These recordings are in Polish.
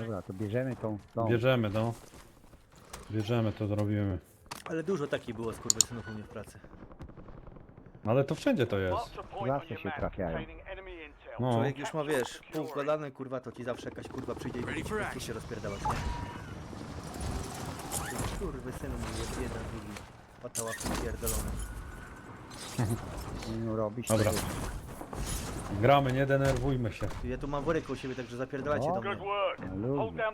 Dobra, to bierzemy tą, tą. Bierzemy, no. Bierzemy, to zrobimy. Ale dużo takich było skurwysynów u mnie w pracy. Ale to wszędzie to jest. Zawsze się trafiają. No. Człowiek już ma, wiesz, poukładane, kurwa, to ci zawsze jakaś kurwa przyjdzie i prostu się rozpierdalać, nie? Skurwysyn mój jest jeden, drugi. Patała pierdolone. No, robisz Dobra. to. Gramy, nie denerwujmy się. Ja tu mam worek u siebie, także zapierdalajcie O. do mnie.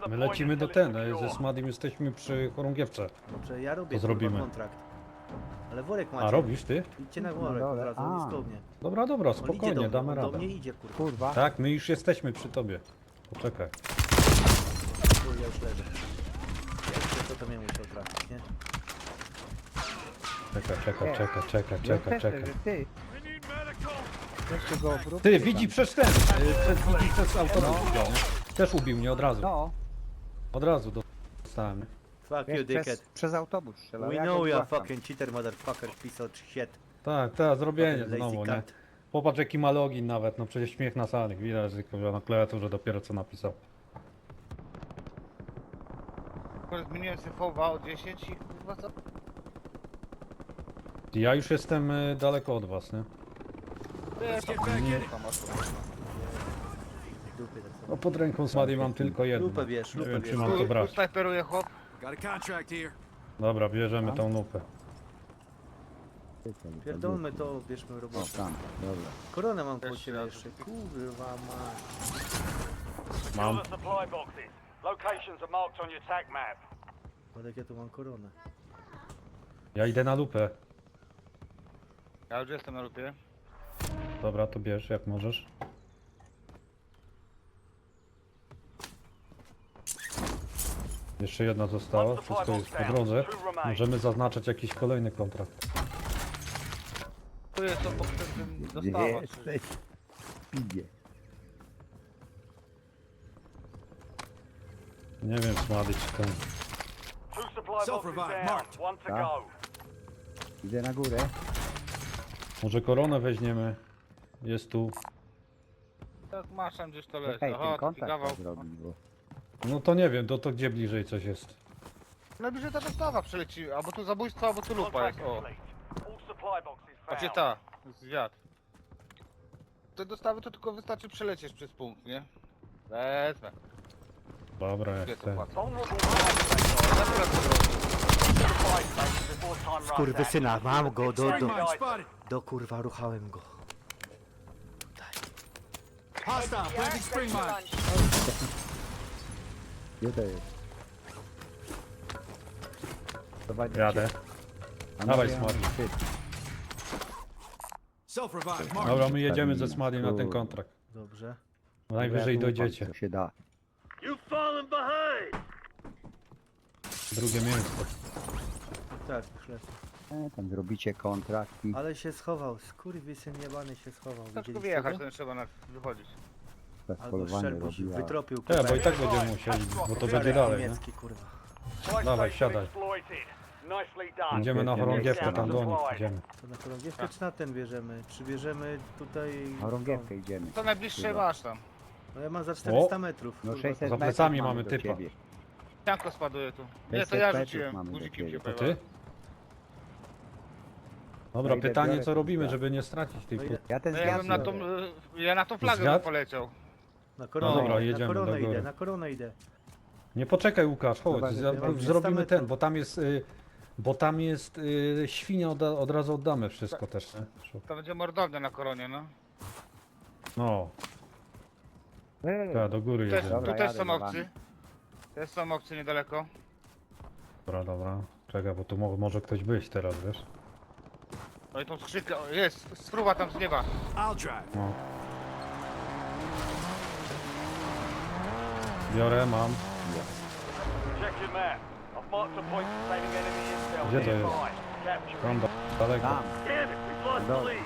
My lecimy do ten, e, ze Smadim jesteśmy przy chorągiewce. Dobrze, ja robię To zrobimy. kurwa, kontrakt. Ale worek macie. A robisz ty? Idźcie na No worek od dobra, razu, a. blisko mnie. Dobra, dobra, On idzie do spokojnie, mnie, damy on do radę. mnie idzie, kurwa. Kurwa. Tak, my już jesteśmy przy tobie. Poczekaj. Chuj, ja już leżę. Jak to, to mnie musiał trafić, nie? Czekaj, czekaj, czekaj, czekaj, czekaj, czekaj. ty. Go Ty, widzi przez ten, e, przez, widzi przez autobus widział, nie? Też ubił mnie od razu. No, Od razu dostałem. nie? Fuck you, wiesz, dickhead. przez, przez autobus strzelał. We ja know you're złapam. fucking cheater, motherfucker, piece of shit. Tak, tak, zrobienie Lazy znowu, nie? Popatrz jaki ma login nawet, no przecież śmiech na sali. Widać, że kurwa, na klawiaturze dopiero co napisał. Akurat Zmieniłem sobie FOWA o 10 i kurwa co? Ja już jestem e, daleko od was, nie? Nie Dupy tak No pod ręką Smady mam tylko jedno. Lupę bierz, Nie lupę wiem bierz. czy mam to brać. snajperuje chłop. Got a contract here. Dobra, bierzemy tą lupę. Pierdolmy to, bierzmy O, robotę. tam, dobra. Koronę mam Jeszcze ciebie raz. jeszcze. Kurwa mać. Mam. the supply boxes. Locations are marked on your tac map. Ładek ja tu mam koronę. Ja idę na lupę. Ja już jestem na lupie. Dobra, to bierz jak możesz. Jeszcze jedna została, wszystko jest po drodze. Możemy zaznaczać jakiś kolejny kontrakt. Tu jest obok tym Gdzie dostawa. jesteś? Pidzie. Nie wiem, Smady czy ten... Two supply boxes down. One to Ah. go. Idę na górę. Może koronę weźmiemy. Jest tu. Tak masz tam gdzieś to leży. Czekaj, ten Aha, taki kontakt kawał. bo... No to nie wiem, to, to gdzie bliżej coś jest. Najbliżej ta dostawa przeleci. Albo tu zabójstwo, albo tu lupa jest. O. A gdzie ta? Zwiat. Te dostawy to tylko wystarczy przelecieć przez punkt, nie? Wezmę. Dobra, Gdzie jak to ten. płacę? Vulnerable O, akurat po drodze. supply space before time runs out. Kurwysyna, mam go, do, do, do kurwa, ruchałem go. Hostile, planting spring mine. Gdzie to jest? Prowadźcie. Jadę. Dawaj, marked. Dobra, my jedziemy ze Smadim na ten kontrakt. Dobrze. Najwyżej dojdziecie. To się da. You've fallen behind. Drugie miejsce. Tak, już lecę. E, tam zrobicie kontrakt i Ale się schował, skurwysyn jebany się schował. Tylko Widzieliście wyjechać, go? to nie trzeba na wychodzić. bez Albo polowania robiła. wytropił kurwa. bo i tak będziemy musieli, bo to będzie dalej, nie? niemiecki, kurwa. Dawaj, siadaj. Idziemy na chorągiewkę, tam do nich idziemy. To na chorągiewkę czy na ten bierzemy? Czy bierzemy tutaj... Na rągiewkę idziemy. To najbliższe Chyba. masz tam. No ja mam za 400 O! metrów. No kurwa. 600 Za metrów plecami mamy do typa. ciebie. Cianko spaduje tu. Nie, to 600 ja metrów rzuciłem. mamy do Guzikiem się. To pojechałem. Dobra, Ja idę, pytanie biorę co robimy, kurwa. żeby nie stracić tej No ile? Ja ten No ja bym na tą, biorę. y, ja na tą flagę Zwiat? bym poleciał. Na koronę No dobra, idę, jedziemy na do koronę góry. idę, na koronę idę. Nie poczekaj Łukasz, chodź, za- 300 zrobimy metrów. ten, bo tam jest, y, bo tam jest y, świnia, od, od razu oddamy wszystko też, nie? To będzie mordownia na koronie, no. No, Ej, tak, do góry Tu też, jedziemy. Dobra, tu też jadę są za obcy. Też są obcy niedaleko. Dobra, dobra, czekaj, bo tu mo może ktoś być teraz, wiesz? No i tą skrzynkę, o, jest, spruwa tam z nieba. I'll drive. No. Biorę, mam. Check your map. I've marked a point containing enemy intel Gdzie to jest? nearby. Capture Tam da- daleko. Tam, Damn it, we've lost the Dobra. lead.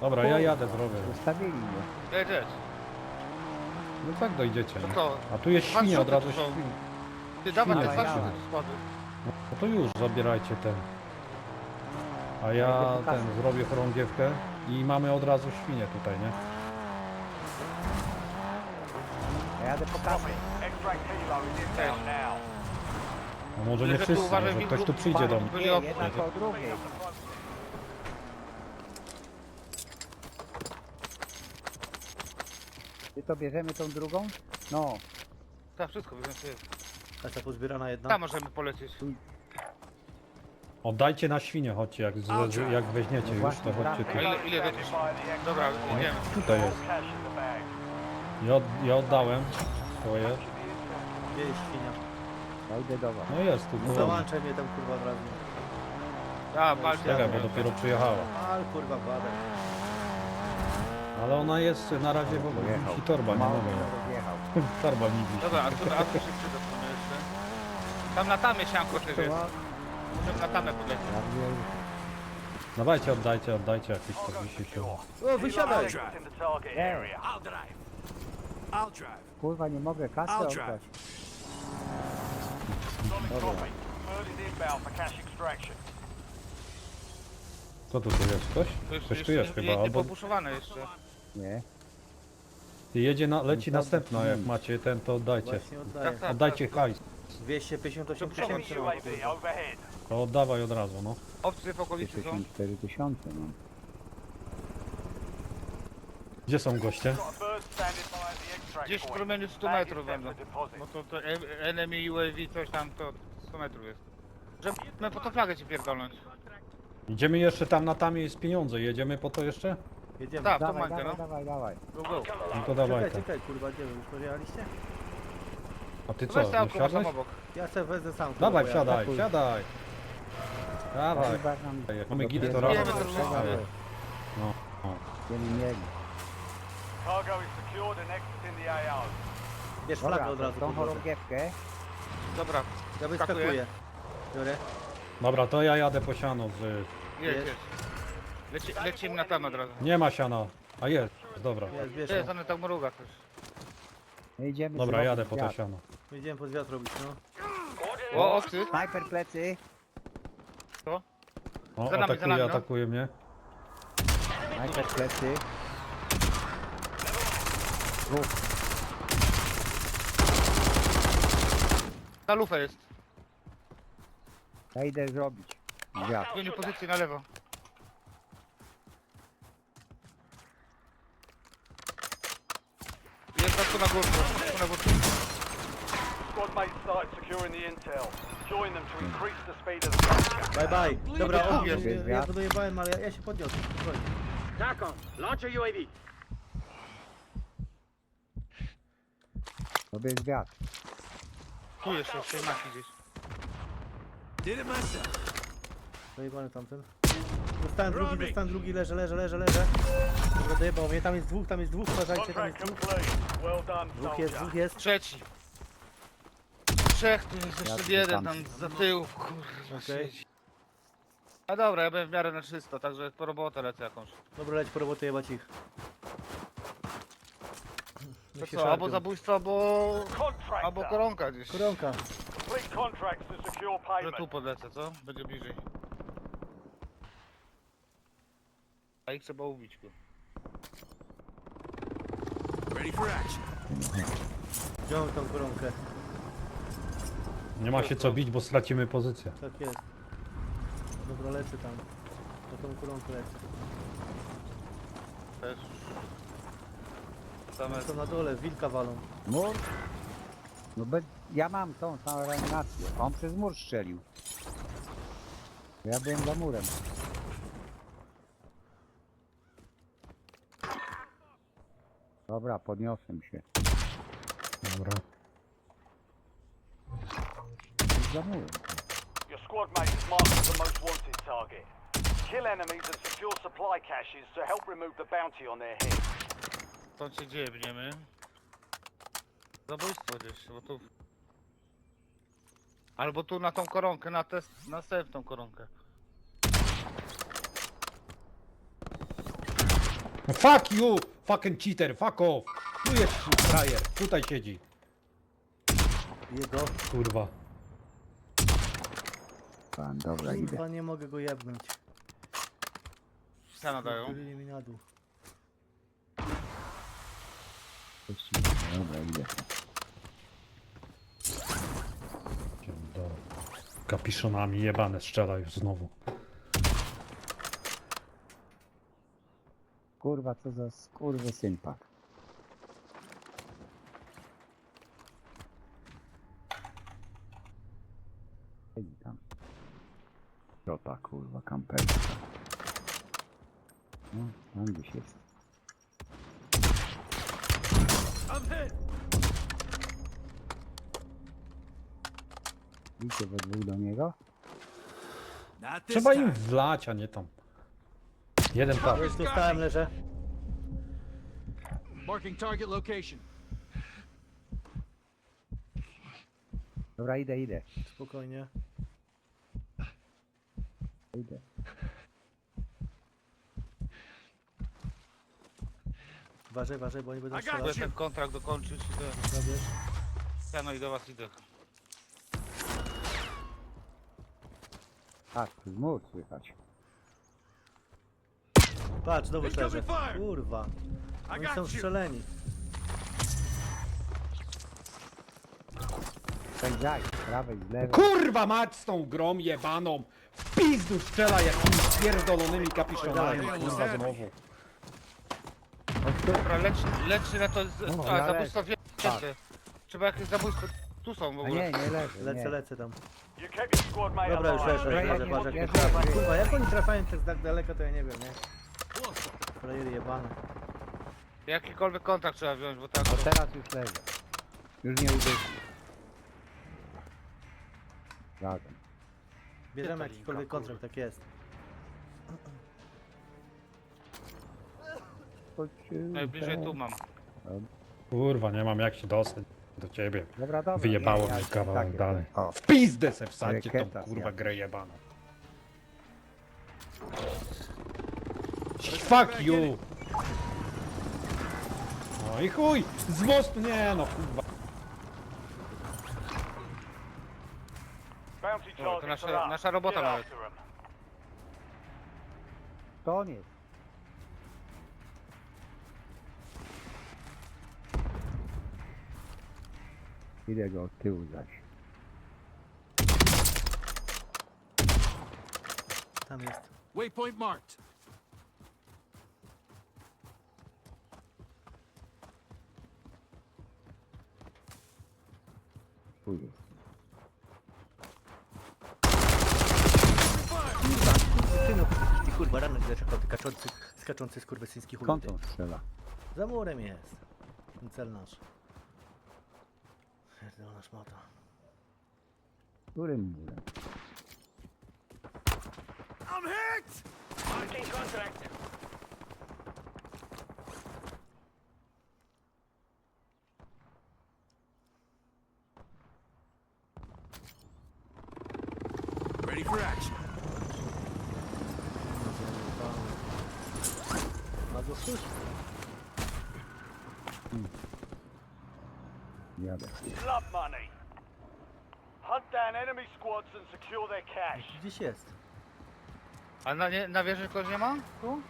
Dobra, ja jadę, zrobię. zostawili mnie. Jedź. No tak dojdziecie, To? A tu jest świnia, od razu świnia. Ty dawaj te Dawaj, dwa dawaj. No to już zabierajcie ten. A ja ten zrobię chorągiewkę i mamy od razu świnię tutaj, nie? Ja jadę po kasę. Extract helo is inbound now. A może nie Że tu wszyscy, uważaj, może ktoś tu Wilku, przyjdzie do mnie. Nie, jedna po drugiej. Czy to bierzemy tą drugą? No, Tak, wszystko, wiem, co jest. Kasa pozbierana jedna. Tam możemy polecieć. Oddajcie na świnie, chodźcie, jak, z, jak weźmiecie już, to chodźcie tu. Ile, ile będziesz? Dobra, idziemy. Tutaj jest. Ja, od, ja oddałem swoje. Gdzie jest świnia? ja idę do was. No jest tu. kurwa. Załączaj mnie tam kurwa od razu. A, walcie. Czekaj, bo dopiero przyjechała. Al kurwa badę. Ale ona jest na razie w ogóle Pojechał. i torba, nie Mało mogę. rozjechał. Torba mi wisi. Dobra, a tu, a tu się przyda w sumie jeszcze. Tam na tamie sianko też jest. Możemy na tamę podlecieć. Ja wiem, Dawajcie, oddajcie, oddajcie jakieś 40 kg. O, wysiadaj! I'll drive. I'll drive. Kurwa, nie mogę kasy I'll oddać. drive. Solid Dobra. copy. Bird is inbound for cash extraction. Co tu, tu jest? Ktoś? To Ktoś tu jest nie, chyba, albo popuszowane jeszcze. Nie. jedzie na, leci No następna, jak mm. macie ten, to oddajcie. Właśnie oddaję. Tak, tak. Oddajcie hajs. 258 Enemy tysięcy. mam, UAV kurwa. overhead. To oddawaj od razu, no. Obcy w okolicy są. 54 tysiące mam. Gdzie są goście? Gdzieś w promieniu 100 Bag is metrów będą. Bo to, to e- enemy UAV coś tam to 100 metrów jest. Żeby po to flagę ci pierdolnąć. Idziemy jeszcze tam na tamie jest pieniądze, jedziemy po to jeszcze? Jedziemy. Tak, to Dawaj, mańkę, dawaj, no. dawaj, dawaj. Go, go. No to dawaj Czekaj, to. czekaj, kurwa, gdzie wy już pojechaliście? A ty co, Weź te nie auto, masz tam wsiadłeś? obok. Ja se wezmę sam. kurwa, Dawaj, bo ja- wsiadaj, wsiadaj. Dawaj. Chyba Jak mamy git, to razem. Wiemy. No, no. Będziemy mieli. Cargo is secured and exit in the AO. Bierz flagę Dobra, od to razu. tą chorągiewkę. Dobra, Ja Skakuję. wyskakuję. Biorę. Dobra, to ja jadę po siano z... jedź, Jest. jedź. Leci, lecimy na tam od razu. Nie ma siana. A jest, dobra. Jest, bierz. Jest, one tak mruga też. No idziemy Dobra, zrobić jadę po to wiatr. siano. Idziemy pod wiatr robić, no. O, obcy. Snajper plecy. O, Za nami, za atakuje, nami, no. atakuje mnie. Snajper plecy. Rób. Na lufę jest. Ja idę zrobić. Wiatr. Zmienił pozycję na lewo. Jest tu na górce. Tu na górce. Squad mates started securing the intel. Join them to increase the speed of the capture. Bye bye. Dobra, o, Jest. ja, ja to dojebałem, ale ja, ja się podniosę. spokojnie. To jest wiatr. Tu jeszcze, jeszcze i maki gdzieś. Did it myself. Dojebany tamten. Dostałem drugi, dostałem drugi, leżę, leżę, leżę, leżę. Dobra, dojebał mnie, tam jest dwóch, tam jest dwóch, uważajcie, tam jest Contract dwóch. complete. Well done, Dwóch jest, soldier. dwóch jest. Trzeci. Trzech, tu jest Ja jeszcze jeden tam. za tyłu, kurwa Okej. siedzi. A dobra, ja byłem w miarę na czysto, także po robotę lecę jakąś. Dobra, leć po robotę jebać ich. To co, albo zabójstwo, albo... Contractor. albo koronka gdzieś. Koronka. Complete contracts to secure Że payment. tu podlecę, co? Będzie bliżej. A ich trzeba ubić, kurwa. Ready for action. Wziąłem tą koronkę. Nie ma się co bić, bo stracimy pozycję. Tak jest. Dobra, lecę tam. Na tą koronkę lecę. Też. Same... Są na dole, wilka walą. Mur? No bez... Ja mam tą samą reanimację. On przez mur strzelił. Ja byłem za murem. Dobra, podniosłem się. Dobra. Za murem. Your squad mate is marked as the most wanted target. Kill enemies and secure supply caches to help remove the bounty on their heads. Dziebniemy. Zabójstwo gdzieś, bo tu... Albo tu na tą koronkę, na test, następną koronkę. No fuck you! Fucking cheater, fuck off! Tu jest frajer, tutaj siedzi. Jego. Kurwa. Pan, dobra, Kurwa, idę. nie mogę go jebnąć. Psa nadają. Wylili mi na dół. Dobra, idę. Kapiszonami jebane strzela już znowu. Kurwa, co za skurwy syn pak. Ciota, kurwa, kamperka. No, tam gdzieś jest. Idzie we dwóch do niego. Trzeba im wlać, a nie tam. Jeden tam. Już dostałem, leżę. Marking target location. Dobra, idę, idę. Spokojnie. Idę. Uważaj, uważaj, bo oni będą got strzelać. Chcę ten kontrakt dokończyć i do... Zabierz. Ja no i do was idę. Tu mur słychać. Patrz, znowu Incoming leży. fire. Kurwa. I Oni są you. strzeleni. Pędzaj, z prawej, z lewej. Kurwa mać z tą grą jebaną! Pizdu strzela jakimiś pierdolonymi kapiszonami, kurwa znowu. Dobra, lecz, lecz na to... Z... No, A, ja zabójstwo wie... Trzeba jakieś zabójstwo... Tu są w A ogóle. nie, nie leży, Lecę, nie. lecę tam. You kept your squad mate Dobra, już alive. leżę, Dobra, leżę, patrz nie, jak nie, to trafia. nie. Kurwa, jak oni trafiają przez tak daleko, to ja nie wiem, nie? Frajery jebane. Jakikolwiek kontrakt trzeba wziąć, bo tak... O, teraz już leży. Już nie uderzył. Razem. Bierzemy jakikolwiek kontrakt, tak jest. Najbliżej tu mam. Kurwa, nie mam jak się dostać do ciebie. Dobra, dobra. Wyjebało nie, ja mi już kawałek tak dalej. O, W pizdę se wsadźcie tą kurwa ja. grę jebaną. Fuck you! No i chuj! Z mostu nie no kurwa. To nasza- nasza robota nawet. to on jest. Idę go od tyłu zaś. Tam jest. Waypoint marked. Tu jest. Ty no, ty kurwa, rany zaczekał, ty kaczący, skaczący skurwysyński chuj. Skąd on strzela? Za murem jest. Ten cel nasz. Pierdolona szmata. Którym murem? I'm hit! Marking contract. Ready for action. Ma go ktoś? Jadę. Blood money. Hunt down enemy squads and secure their cash. Gdzieś jest. A na, nie, na wieży kogoś nie ma? Tu?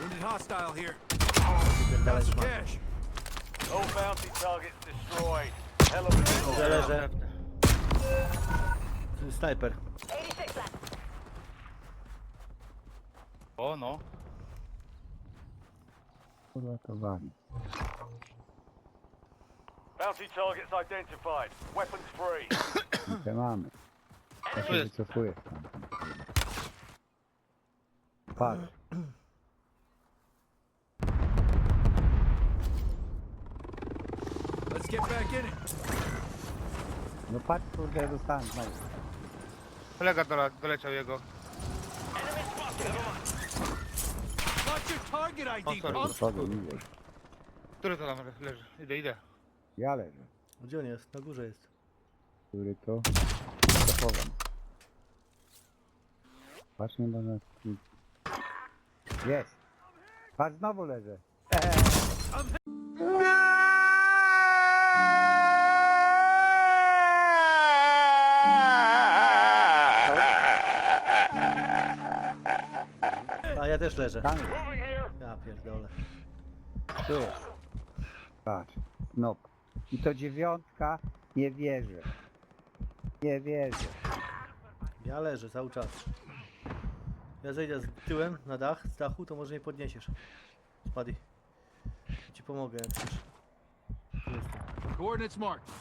Wounded hostile here. Szmatę. cash. All bounty targets destroyed. Hell of a deal. Leżę, leżę. Snajper. O no. Kurwa to wali. Bounty targets identified. Weapons free. Te mamy. Ja się jest. wycofuję stamtąd. Patrz. Let's get back in it. No patrz, kurde, ja dostałem znowu. Kolega dola, doleciał jego. Watch your target ID, sorry. punk. Który to tam le- leży? Idę, idę. Ja leżę. Gdzie on jest? Na górze jest. Który to? Zachowam. Patrz, nie można... Jest. Patrz, znowu leżę. A ja też leżę. Tam jest. Ja pierdolę. Tu jest. Patrz. snop. I to dziewiątka, nie wierzę. Nie wierzę. Ja leżę cały czas. Ja zejdę z tyłem na dach, z dachu, to może mnie podniesiesz. Spadaj. Ci pomogę jak chcesz. Tu Jestem. Coordinates marked.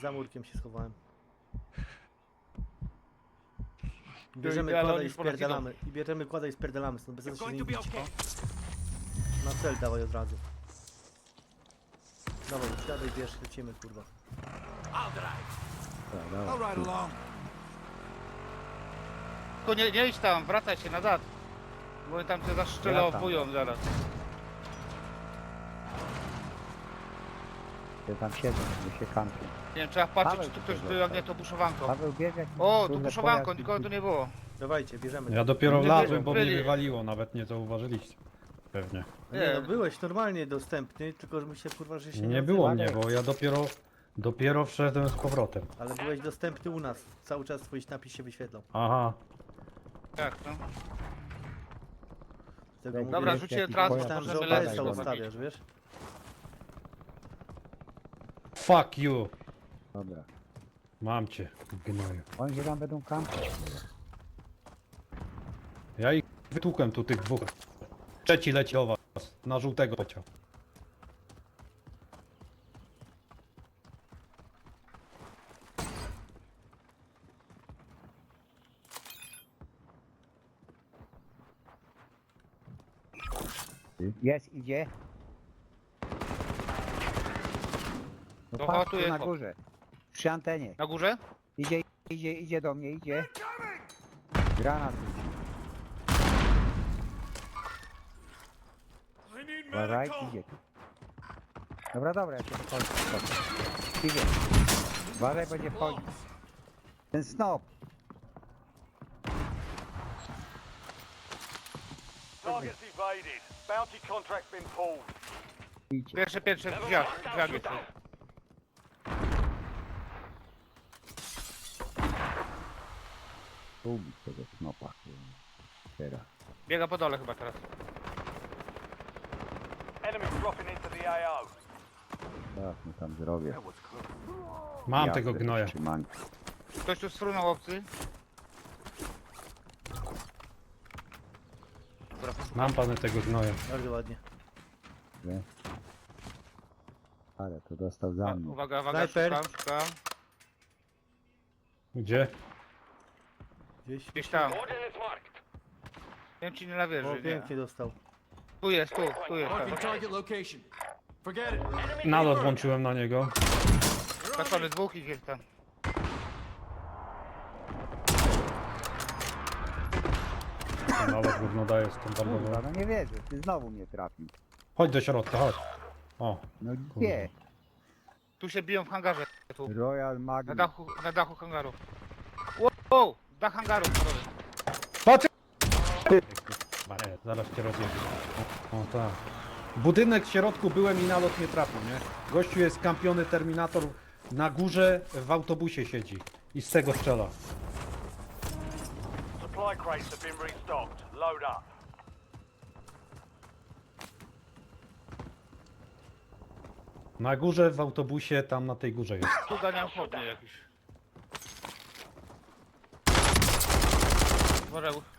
Za murkiem się schowałem. Bierzemy idealnie kłada i ponad spierdalamy. I bierzemy kłada i spierdalamy stąd, bez sensu się Going nie to be bić. okay. Na cel dawaj od razu. Dawaj, siadaj, bierz, lecimy kurwa. Dobra, I'll ride along. Tylko nie, nie idź tam, wracaj się na dat. Bo oni tam cię zaszczelowują zaraz. Ja tam siedzę, bo się kampię. Nie wiem, trzeba patrzeć, Paweł czy tu ktoś tutaj był, jak nie został. to buszowanko. Paweł jakiś O, tu kurde buszowanko, pojazd nikogo tu nie było. Dawajcie, bierzemy. Ja dopiero wlazłem, bo mnie wywaliło, nawet nie zauważyliście. Pewnie. Nie, no byłeś normalnie dostępny, tylko że mi się kurwa, że się nie, Nie było mnie, bo ja dopiero, dopiero wszedłem z powrotem. Ale byłeś dostępny u nas. Cały czas twój napis się wyświetlał. Aha, Tak, no. Tego Dobra, Dobra, rzuciłem pojazd, transport, tam, że możemy OBS-a ustawiasz, wiesz? fuck you! Dobra. Mam cię, gnoju. Oni się tam będą kampić. Ja ich wytłukłem tu tych dwóch. Trzeci leci o was, na żółtego leciał. Jest, idzie. No To patrz, tu jest na górze. Przy antenie. Na górze? Idzie, idzie, idzie do mnie, idzie. Granat Uważaj, idzie. Dobra, dobra, ja się wychodzę. Dobra. Idzie. Uważaj, będzie wchodzić. Ten snop. Targets evaded. Bounty contract been pulled. Idzie. Pierwsze, pierwsze w drzwiach, w drzwiach jest. Ubić tego snopa. kurwa. Teraz. Biega po dole chyba teraz. Teraz mu tam zrobię. Mam Ja tego gnoja. trzymanki. Ktoś tu strunął obcy? Mam pany tego gnoja. Bardzo ładnie. Nie? Ale to dostał za A, mnie. uwaga, uwaga, Snajper. szukam, szukam. Gdzie? Gdzieś. Gdzieś tam. Wiem ci nie na O, wieży, nie. pięknie dostał. Tu jest, tu, tu jest. Marking Tak. target location. Forget it. Nalot włączyłem na niego. Patrzony dwóch ich jest tam. Nalot gówno daje Kurwa, bardzo. no nie wierzę, ty znowu mnie trafił. Chodź do środka, chodź. O, No gdzie? Tu się biją w hangarze. Tu. Royal Na Magnum. dachu, na dachu hangaru. Wow, dach hangaru. sorry. patrz! Nie, zaraz cię rozjebię. O, o tak. Budynek w środku byłem i nalot nie trafił, nie? Gościu jest kampiony Terminator na górze w autobusie siedzi i z tego strzela. Supply crates have been restocked. Load up. Na górze w autobusie, tam na tej górze jest. Tu ganiam chłopnie jakiś. Uważaj.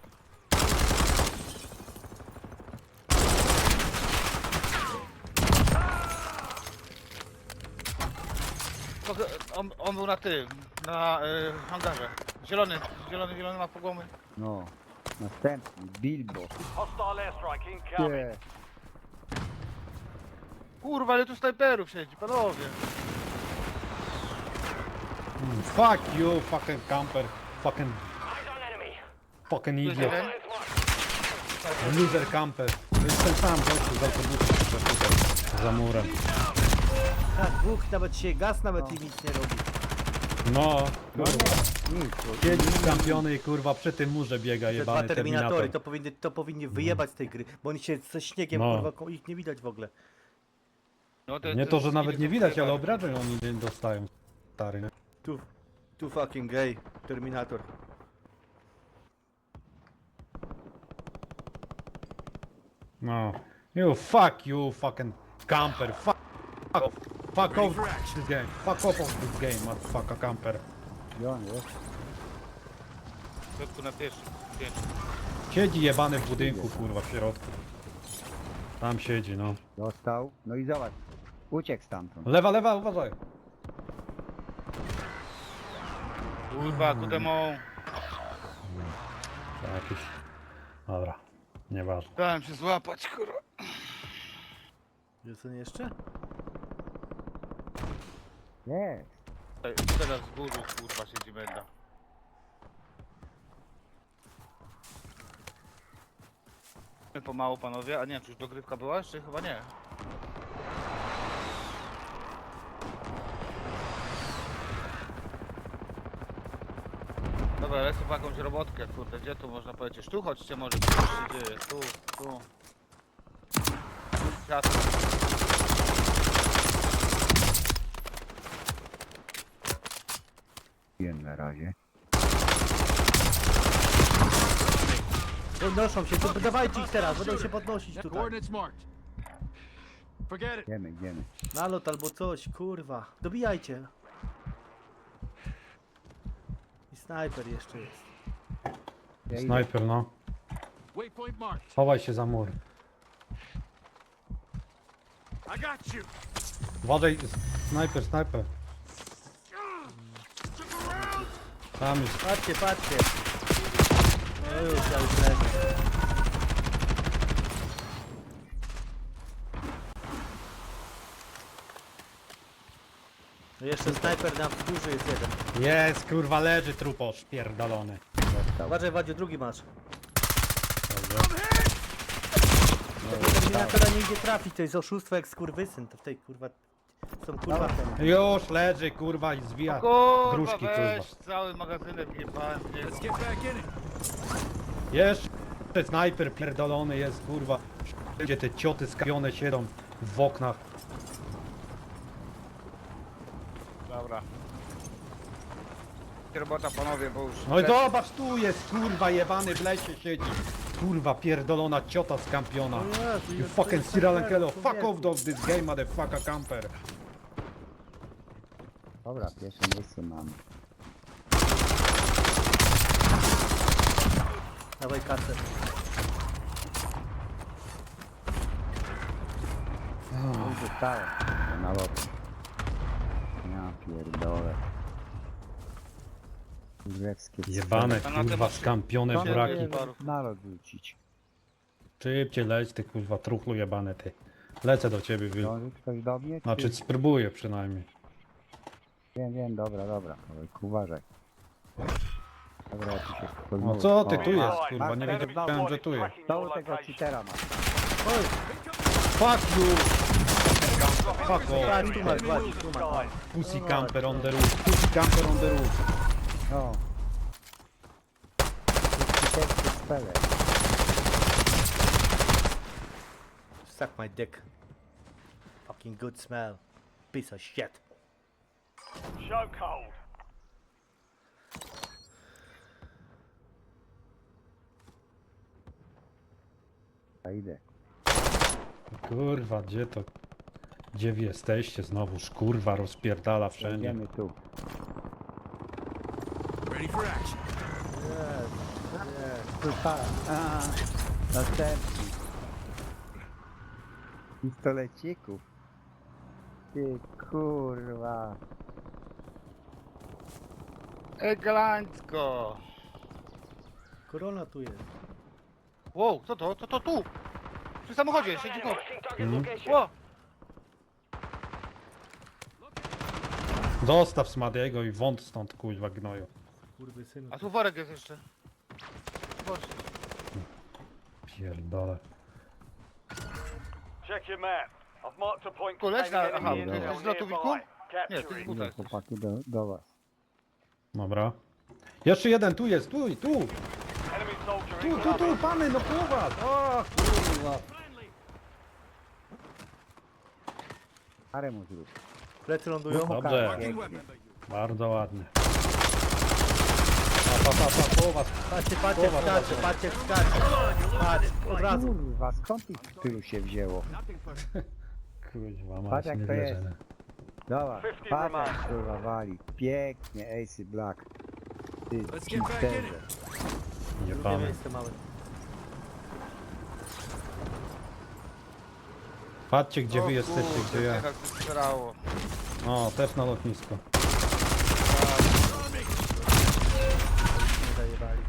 To- On, on był na tym, na y, hangarze. Zielony, zielony, zielony ma pogomy. No. Następny, Bilbo. Hostile airstrike incoming. Nie. Kurwa, ale tu snajperów siedzi, panowie. Mm, Fuck you, fucking camper. Fucking... Fucking Tu jest idiot. jeden. Loser camper. To jest ten sam gościu z autobusu, tutaj, za murem. Tak, dwóch nawet się gaz nawet im nic nie robi. No, No kurwa. Siedzi skampiony i kurwa przy tym murze biega Te dwa jebany terminatory Terminator. to powinny, to powinni wyjebać z tej gry, bo oni się ze śniegiem No. kurwa ko- ich nie widać w ogóle. No, Nie to, że nawet nie widać, ale obrażeń oni nie dostają. Stary, nie? Tu, tu fucking gay, Terminator. No. You fuck you, fucking camper. Fuck. Fuck off this game. Fuck off of this game, motherfucker camper. On jest? W środku na pierwszym. piętrze. Siedzi jebany w budynku, kurwa, w środku. Tam siedzi, no. Dostał. No i zobacz. Uciekł stamtąd. Lewa, lewa, uważaj. Kurwa, kudemą. To jakiś... Dobra, nieważne. Dałem się złapać, kurwa. Jest on jeszcze? Ej, Teraz z góry, kurwa, siedzi będa. Pomału panowie, a nie czy już dogrywka była jeszcze? Chyba nie. Dobra, lecę po jakąś robotkę, kurde, gdzie tu można powiedzieć? Tu chodźcie może, co się dzieje, tu, tu. Światło. Wiem na razie. Podnoszą się, to dawajcie ich teraz, będą się podnosić tutaj. Coordinates marked. Forget it. Idziemy, idziemy. Nalot albo coś, kurwa. Dobijajcie. I snajper jeszcze jest. Ja idę. Snajper, no. Waypoint marked. Chowaj się za mur. I got you. Uważaj, snajper, snajper. Tam jest. Patrzcie, patrzcie. No już, lecę. No jeszcze snajper na wzgórzu jest jeden. Jest, kurwa, leży truposz, pierdolony. Uważaj, Wadziu, drugi masz. Terminatora nie idzie trafić, to jest oszustwo jak skurwysyn, to w tej kurwa... Są kurwa... Już leży, kurwa, i zwija Kurwa, gruszki, weź, kurwa. cały magazynek jebałem w niego. Let's get back in it. Jeszcze snajper pierdolony jest, kurwa. Gdzie te cioty skawione siedzą w oknach. Dobra. Robota panowie, bo już... No i zobacz, tu jest, kurwa, jebany w lesie siedzi. Kurwa, pierdolona ciota skampiona. O Jezu, You jest- fucking Sri Lankelo, fuck off of this game, motherfucker camper. Dobra, pierwsze miejsce mamy. Dawaj kasę. I dostałem. Na lot. Ja pierdolę. Kurewskie Jebane, kurwa, skampione No, braki. nie, Na lot rzucić. Szybciej leć, ty kurwa, truchlu jebane, ty. Lecę do ciebie, Wil. Może ktoś do mnie? Znaczy, czy- spróbuję przynajmniej. Wiem, wiem, dobra, dobra. Ojku, uważaj. Dobra, ja tu się No podmówię. co ty, O, tu jest, kurwa, nie wiedziałem, że tu jest. Znowu tego cheatera masz. Oj, Fuck you! Fuck off. patrz, tu masz, Wadziu, tu masz. Pussy camper on the roof. Pussy camper on the roof. No. Cheaterskie spele. Suck my dick. Fucking good smell. Piece of shit. Show cold. A idę. Kurwa, gdzie to? Gdzie wy jesteście? Znowuż kurwa rozpierdala wszędzie. Idziemy tu. Ready for action. A, następny. Pistolecików. Ty kurwa. Egalancko! Korona tu jest. Wow, co to? Co to tu? Przy samochodzie, siedzi tu. Mhm. Wow. Zostaw Smadiego i wąt stąd kuźwa gnoju. Kurwy synu. A tu worek jest jeszcze. Boże. Pierdolę. Check your map. I've marked a point Koleś na- containing aha, enemy intel jesteś z nearby. Nie, tutaj Idę jesteś. chłopaki do, do was. Dobra. Jeszcze jeden, tu jest, tu, tu, Enemy soldier tu, tu, incoming. tu, pany, no kurwa. O, kurwa. Parę mu zrób. Plecy lądują. Dobrze, bardzo ładnie. Pa, pa, pa, pa, połowa. Patrzcie, patrzcie, skacze, patrzcie, skacze. Patrz, od razu. Kurwa, skąd ich tylu się wzięło? Kurwa, ma Patrz, się jak nie to wierzę. jest. nie. Dobra, 50 patrz remain. kurwa wali. Pięknie, Ace Black. Ty Let's get back in it. Drugie miejsce. Patrzcie, gdzie O wy jesteście, kurde, gdzie ja. Strzelało. O, też na lotnisko. Nie zajebali.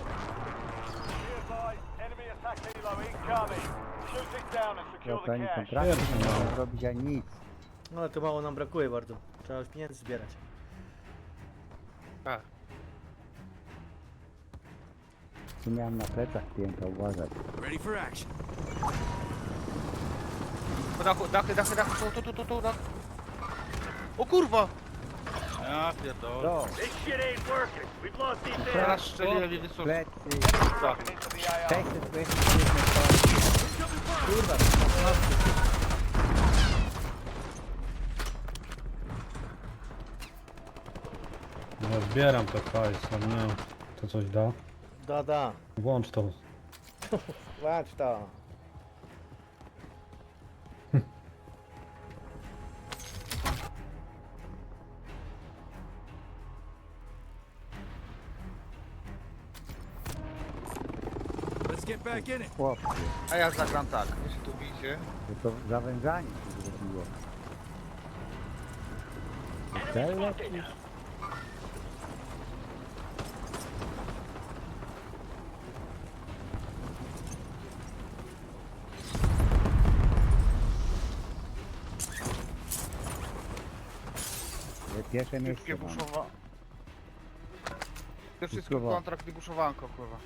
Be advised, enemy attack helo incoming. Shoot it down and secure To the oni cache. kontrakty Pierwszy nie mogą robić ani nic. No ale to mało nam brakuje bardzo. Trzeba już pieniędzy zbierać. Tak. Tu miałem na plecach klienta, uważać. Ready for action. Po dachu, dachy, dachy, dachy, tu, tu, tu, tu, tu, dach. O kurwa! Ja pierdolę. Do, This shit ain't working. We've lost these Teraz strzeliłem i wysoko. plecy, Dropping into the AR. 627 to Kurwa, Ja zbieram to hajs, ale nie to coś da. da, da. Włącz to. Łacz to. Chłopcy. A ja zagram tak. Jeśli tu widzicie. To to zawężanie się zrobiło. Cel leci? Ale Pierwsze miejsce Wszystkie mam. buszowa... Te wszystkie Buszowa- kontrakt i buszowanko, kurwa.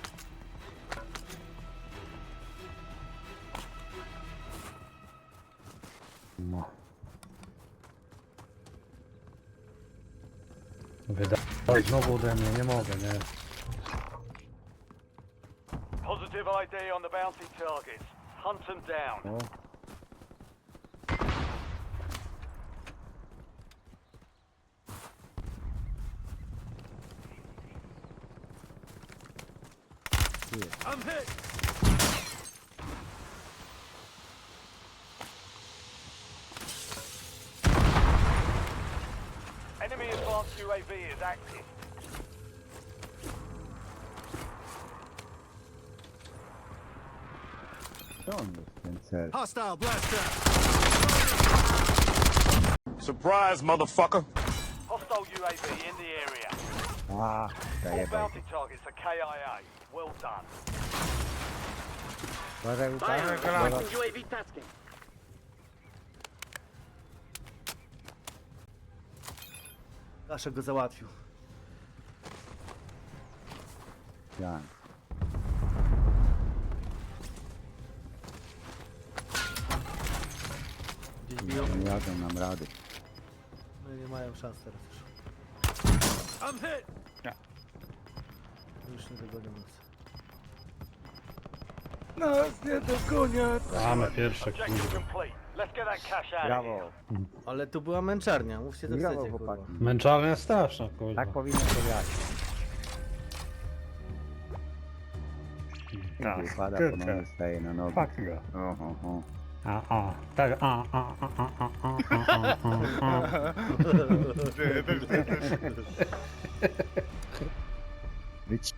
Wydaj znowu ode mnie, nie mogę, nie. Positive ID on the bounty targets. Hunt them down. O, I'm hit. UAV is active. Hostile blaster. Surprise, motherfucker. Hostile UAV in the area. Ah, All bounty targets are KIA. Well done. Where are we? UAV tasking. Kaszek go załatwił. Jan. Gdzieś biją. Nie jadą nam rady. No i nie mają szans teraz już. I'm hit. Już nie dogonią nas. Nas nie dogonię. Mamy pierwsze, Objective kurwa. complete. Let's get that cash out of Brawo. Ale tu była męczarnia, mówcie co Brawo, chcecie, kurwa. chłopaki. Męczarnia straszna, kurwa. Tak powinno to grać. Tak, Wypada, tylko. ponownie staje na nogi. Fuck go. Oho, oho. A, a, tak, a, a, a, a, a, a, a, a, a. Wyci...